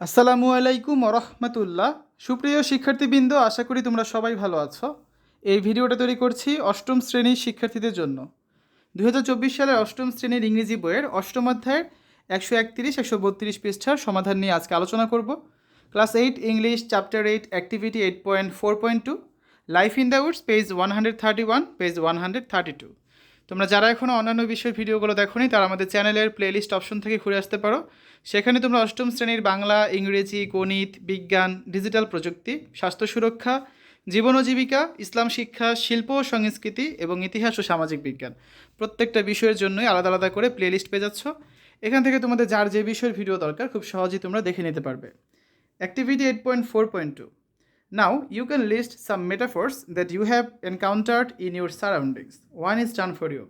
আসসালামু আলাইকুম রহমতুল্লাহ সুপ্রিয় শিক্ষার্থীবৃন্দ, আশা করি তোমরা সবাই ভালো আছো। এই ভিডিওটা তৈরি করছি অষ্টম শ্রেণির শিক্ষার্থীদের জন্য। দুহাজার চব্বিশ সালের অষ্টম শ্রেণির ইংরেজি বইয়ের অষ্টম অধ্যায়ের একশো একত্রিশ, একশো বত্রিশ পৃষ্ঠার সমাধান নিয়ে আজকে আলোচনা করব। Class eight, English, chapter eight, activity eight point four point two, life in the woods, page one hundred thirty one, page one hundred thirty two. তোমরা যারা এখনও অন্যান্য বিষয়ের ভিডিওগুলো দেখোনি, তারা আমাদের চ্যানেলের প্লেলিস্ট অপশন থেকে ঘুরে আসতে পারো। সেখানে তোমরা অষ্টম শ্রেণির বাংলা, ইংরেজি, গণিত, বিজ্ঞান ডিজিটাল প্রযুক্তি, স্বাস্থ্য সুরক্ষা, জীবন ও জীবিকা, ইসলাম শিক্ষা, শিল্প ও সংস্কৃতি এবং ইতিহাস ও সামাজিক বিজ্ঞান। প্রত্যেকটা বিষয়ের জন্যই আলাদা আলাদা করে প্লেলিস্ট পেয়ে যাচ্ছ। এখান থেকে তোমাদের যার যে বিষয়ের ভিডিও দরকার, খুব সহজেই তোমরা দেখে নিতে পারবে। Activity eight point four point two Now, you can list some metaphors that you have encountered in your surroundings. One is done for you.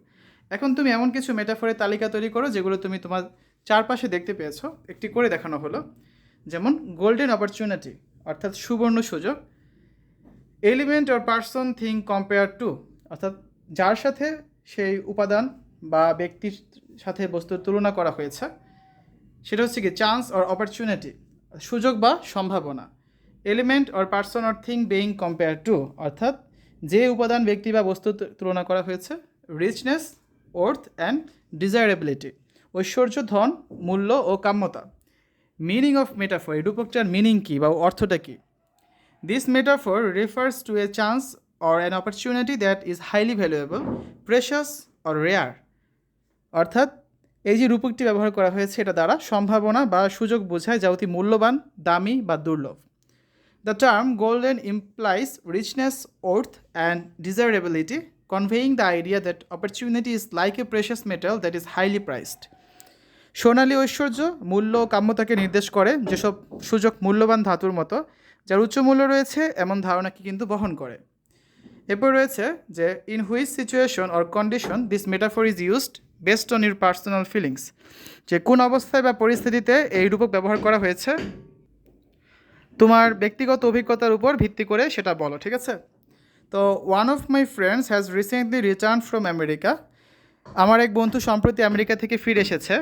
এখন তুমি এমন কিছু মেটাফোরের তালিকা তৈরি করো যেগুলো তুমি তোমার চারপাশে দেখতে পেয়েছ। একটি করে দেখানো হলো। যেমন গোল্ডেন অপরচুনিটি অর্থাৎ সুবর্ণ সুযোগ। Element or person thing compare to অর্থাৎ যার সাথে সেই উপাদান বা ব্যক্তির সাথে বস্তুর তুলনা করা হয়েছে। সেটা হচ্ছে কি চান্স অর অপরচুনিটি সুযোগ বা সম্ভাবনা। Element or person or thing being compare to অর্থাৎ যে উপাদান ব্যক্তি বা বস্তু তুলনা করা হয়েছে রিচনেস ওর্থ অ্যান্ড ডিজায়ারেবিলিটি ঐশ্বর্য, ধন, মূল্য ও কাম্যতা। মিনিং অফ মেটাফর এই রূপকটার মিনিং কী বা অর্থটা কী? This metaphor refers to a chance or an opportunity that is highly valuable precious or rare অর্থাৎ এই যে রূপকটি ব্যবহার করা হয়েছে, এটা দ্বারা সম্ভাবনা বা সুযোগ বোঝায় যা অতি মূল্যবান, দামি বা দুর্লভ। The term golden implies richness, worth, and desirability, conveying the idea that opportunity is like a precious metal that is highly priced. সোনালী ঐশ্বর্য মূল্য কাম্যতাকে নির্দেশ করে যেসব সুযোগ মূল্যবান ধাতুর মতো যার উচ্চ মূল্য রয়েছে এমন ধারণাকে কিন্তু বহন করে এরপর রয়েছে যে in which situation or condition this metaphor is used based on your personal feelings যে কোন অবস্থায় বা পরিস্থিতিতে এই রূপক ব্যবহার করা হয়েছে তোমার ব্যক্তিগত অভিজ্ঞতার উপর ভিত্তি করে সেটা বলো, ঠিক আছে? তো one of my friends has recently return from America আমার এক বন্ধু সম্প্রতি আমেরিকা থেকে ফিরে এসেছে।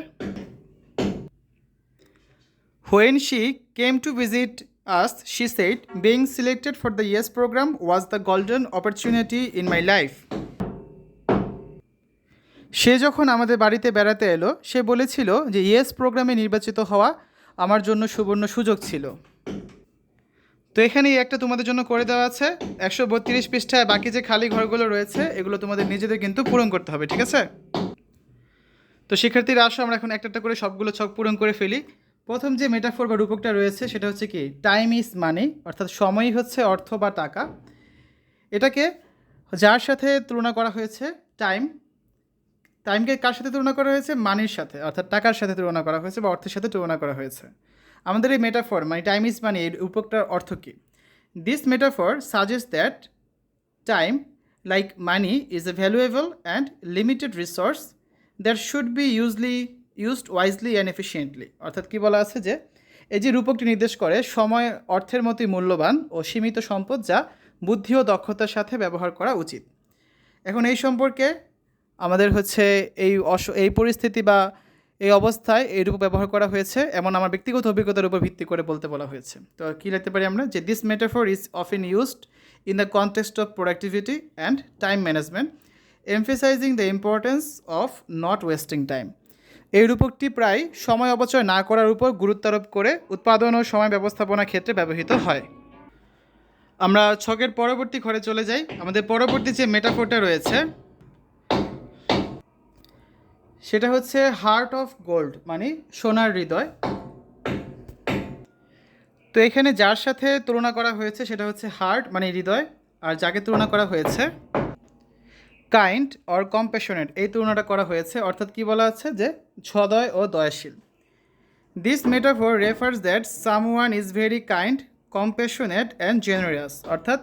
When she came to visit us she said being selected for the yes program was the golden opportunity in my life সে যখন আমাদের বাড়িতে বেড়াতে এলো, সে বলেছিল যে ইয়েস প্রোগ্রামে নির্বাচিত হওয়া আমার জন্য সুবর্ণ সুযোগ ছিল। তো এখানে একটা তোমাদের জন্য করে দেওয়া আছে। একশো বত্রিশ পৃষ্ঠায় বাকি যে খালি ঘরগুলো রয়েছে, এগুলো তোমাদের নিজেদের কিন্তু পূরণ করতে হবে, ঠিক আছে? তো শিক্ষার্থীরা আসো, আমরা এখন একটা একটা করে সবগুলো ছক পূরণ করে ফেলি। প্রথম যে মেটাফোর বা রূপকটা রয়েছে, সেটা হচ্ছে কি? টাইম ইজ মানি অর্থাৎ সময়ই হচ্ছে অর্থ বা টাকা। এটাকে যার সাথে তুলনা করা হয়েছে? টাইম টাইমকে কার সাথে তুলনা করা হয়েছে? মানির সাথে, অর্থাৎ টাকার সাথে তুলনা করা হয়েছে বা অর্থের সাথে তুলনা করা হয়েছে। আমাদের এই মেটাফর মানে টাইম ইজ মানে এর উপকটার অর্থ কী? This metaphor suggest that time like money is a valuable and limited resource that should be usually used wisely and efficiently অর্থাৎ কী বলা আছে যে, এই যে রূপকটি নির্দেশ করে, সময়, অর্থের মতোই মূল্যবান ও সীমিত সম্পদ যা বুদ্ধি ও দক্ষতার সাথে ব্যবহার করা উচিত। এখন এই সম্পর্কে আমাদের হচ্ছে এই অস, এই পরিস্থিতি বা এই অবস্থায় এই রূপ ব্যবহার করা হয়েছে, এমন আমার ব্যক্তিগত অভিজ্ঞতার উপর ভিত্তি করে বলতে বলা হয়েছে। তো কী লিখতে পারি আমরা? যে this metaphor is often used in the context of productivity and time management emphasising the importance of not wasting time এই রূপকটি প্রায় সময় অপচয় না করার উপর গুরুত্ব আরোপ করে উৎপাদন ও সময় ব্যবস্থাপনা ক্ষেত্রে ব্যবহৃত হয়। আমরা ছকের পরবর্তী ঘরে চলে যাই। আমাদের পরবর্তী যে মেটাফোরটা রয়েছে সেটা হচ্ছে হার্ট অফ গোল্ড মানে সোনার হৃদয়। তো এখানে যার সাথে তুলনা করা হয়েছে সেটা হচ্ছে হার্ট মানে হৃদয়, আর যাকে তুলনা করা হয়েছে কাইন্ড অর কম্প্যাশনেট এই তুলনাটা করা হয়েছে, অর্থাৎ কি বলা আছে যে সদয় ও দয়াশীল। This metaphor refers that someone is very kind compassionate and generous অর্থাৎ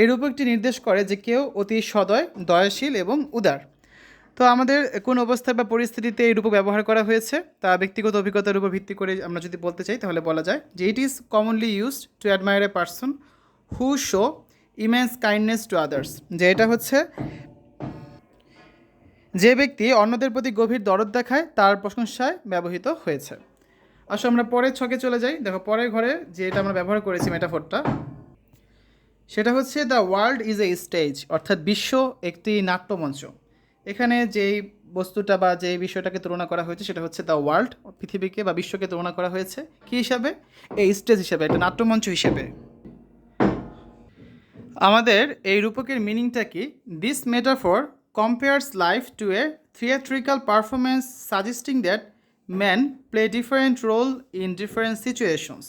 এই রূপকটি নির্দেশ করে যে কেউ অতি সদয়, দয়াশীল এবং উদার। তো আমাদের কোন অবস্থায় বা পরিস্থিতিতে এই রূপ ব্যবহার করা হয়েছে, তা ব্যক্তিগত অভিজ্ঞতার উপর ভিত্তি করে আমরা যদি বলতে চাই, তাহলে বলা যায় যে it is commonly used to admire a person who show immense kindness to others যে এটা হচ্ছে যে ব্যক্তি অন্যদের প্রতি গভীর দরদ দেখায়, তার প্রশংসায় ব্যবহৃত হয়েছে। আসো আমরা পরের ছকে চলে যাই। দেখো, পরের ঘরে যে এটা আমরা ব্যবহার করেছি মেটাফোরটা সেটা হচ্ছে the world is a stage অর্থাৎ বিশ্ব একটি নাট্যমঞ্চ। এখানে যেই বস্তুটা বা যে বিষয়টাকে তুলনা করা হয়েছে সেটা হচ্ছে দ্য ওয়ার্ল্ড পৃথিবীকে বা বিশ্বকে তুলনা করা হয়েছে। কী হিসাবে? এই স্টেজ হিসাবে, একটা নাট্যমঞ্চ হিসেবে। আমাদের এই রূপকের মিনিংটা কি? This metaphor compares life to a theatrical performance suggesting that man play different role in different situations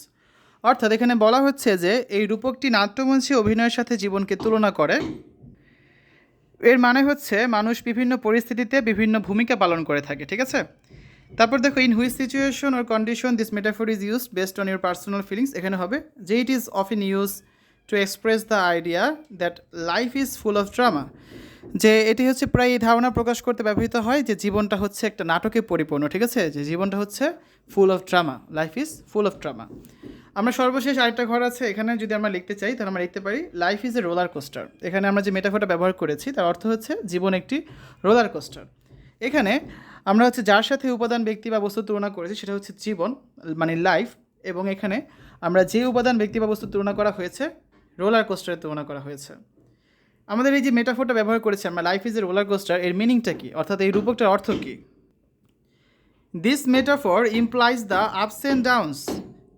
অর্থাৎ এখানে বলা হচ্ছে যে, এই রূপকটি নাট্যমঞ্চে অভিনয়ের সাথে জীবনকে তুলনা করে। এর মানে হচ্ছে মানুষ বিভিন্ন পরিস্থিতিতে বিভিন্ন ভূমিকা পালন করে থাকে, ঠিক আছে? তারপর দেখো in which situation or condition this metaphor is used based on your personal feelings এখানে হবে, যে it is of in use to express the idea that life is full of drama যে এটি হচ্ছে প্রায় এই ধারণা প্রকাশ করতে ব্যবহৃত হয় যে জীবনটা হচ্ছে একটা নাটকে পরিপূর্ণ, ঠিক আছে? যে জীবনটা হচ্ছে full of drama life is full of drama আমরা সর্বশেষ আরেকটা ঘর আছে, এখানে যদি আমরা লিখতে চাই, তাহলে আমরা লিখতে পারি life is a roller coaster এখানে আমরা যে মেটাফোরটা ব্যবহার করেছি, তার অর্থ হচ্ছে জীবন একটি রোলার কোস্টার এখানে আমরা হচ্ছে যার সাথে উপাদান, ব্যক্তি বা বস্তু তুলনা করেছি, সেটা হচ্ছে জীবন মানে লাইফ এবং এখানে আমরা যে উপাদান, ব্যক্তি বা বস্তু তুলনা করা হয়েছে রোলার কোস্টারের তুলনা করা হয়েছে। আমাদের এই যে মেটাফোরটা ব্যবহার করেছি আমরা life is a roller coaster এর মিনিংটা কী? অর্থাৎ এই রূপকটার অর্থ কী? This metaphor implies the ups and downs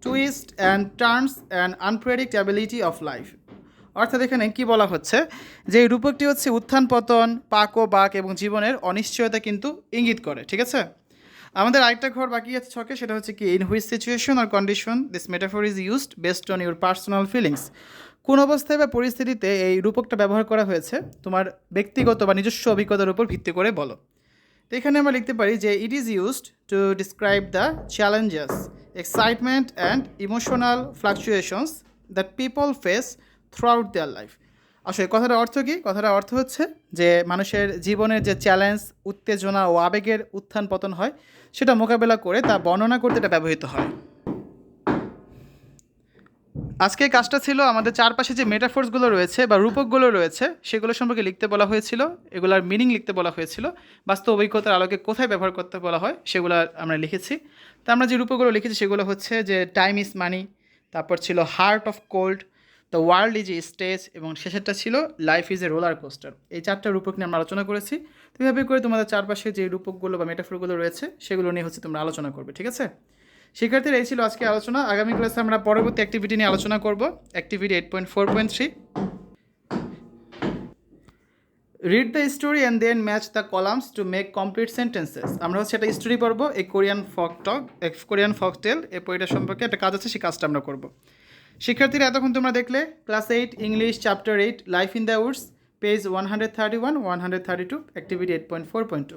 twists and turns and unpredictability of life অর্থাৎ এখানে কি বলা হচ্ছে? যে এই রূপকটি হচ্ছে উত্থান পতন, পাক ও বাক এবং জীবনের অনিশ্চয়তা কিন্তু ইঙ্গিত করে, ঠিক আছে? আমাদের আরেকটা ঘর বাকি আছে ছকে, সেটা হচ্ছে কি in which situation R condition this metaphor is used based on your personal feelings কোন অবস্থায় বা পরিস্থিতিতে এই রূপকটা ব্যবহার করা হয়েছে? তোমার ব্যক্তিগত বা নিজস্ব অভিজ্ঞতার উপর ভিত্তি করে বলো। তো এখানে আমরা লিখতে পারি যে it is used to describe the challenges excitement and emotional fluctuations that people face throughout their life আসলে কথাটা অর্থ কী? কথাটা অর্থ হচ্ছে যে মানুষের জীবনের যে চ্যালেঞ্জ উত্তেজনা ও আবেগের উত্থান পতন হয়, সেটা মোকাবেলা করে তা বর্ণনা করতে এটা ব্যবহৃত হয়। আজকে কাজটা ছিল আমাদের চারপাশে যে মেটাফোর্সগুলো রয়েছে বা রূপকগুলো রয়েছে, সেগুলো সম্পর্কে লিখতে বলা হয়েছিল, এগুলার মিনিং লিখতে বলা হয়েছিল, বাস্তব অভিজ্ঞতার আলোকে কোথায় ব্যবহার করতে বলা হয় সেগুলো আমরা লিখেছি। তো আমরা যে রূপকগুলো লিখেছি সেগুলো হচ্ছে যে টাইম ইজ মানি তারপর ছিল heart of cold the world is a stage এবং শেষেরটা ছিল life is a roller coaster এই চারটা রূপক নিয়ে আমরা আলোচনা করেছি। তো এভাবে করে তোমাদের চারপাশে যে রূপকগুলো বা মেটাফোরগুলো রয়েছে সেগুলো নিয়ে হচ্ছে তোমরা আলোচনা করবে, ঠিক আছে? শিক্ষার্থীরা এই ছিল আজকে আলোচনা। আগামী ক্লাসে আমরা পরবর্তী অ্যাক্টিভিটি নিয়ে আলোচনা করব। Activity eight point four point three read the story and then match the columns to make complete sentences আমরা হচ্ছে একটা স্টোরি পড়ব এই কোরিয়ান ফক টক এক কোরিয়ান ফক টেল এই বইটা সম্পর্কে একটা কাজ আছে, সেই কাজটা আমরা করব। শিক্ষার্থীরা, এতক্ষণ তোমরা দেখলে class eight English chapter eight life in the woods page one hundred thirty one one hundred thirty two activity eight point four point two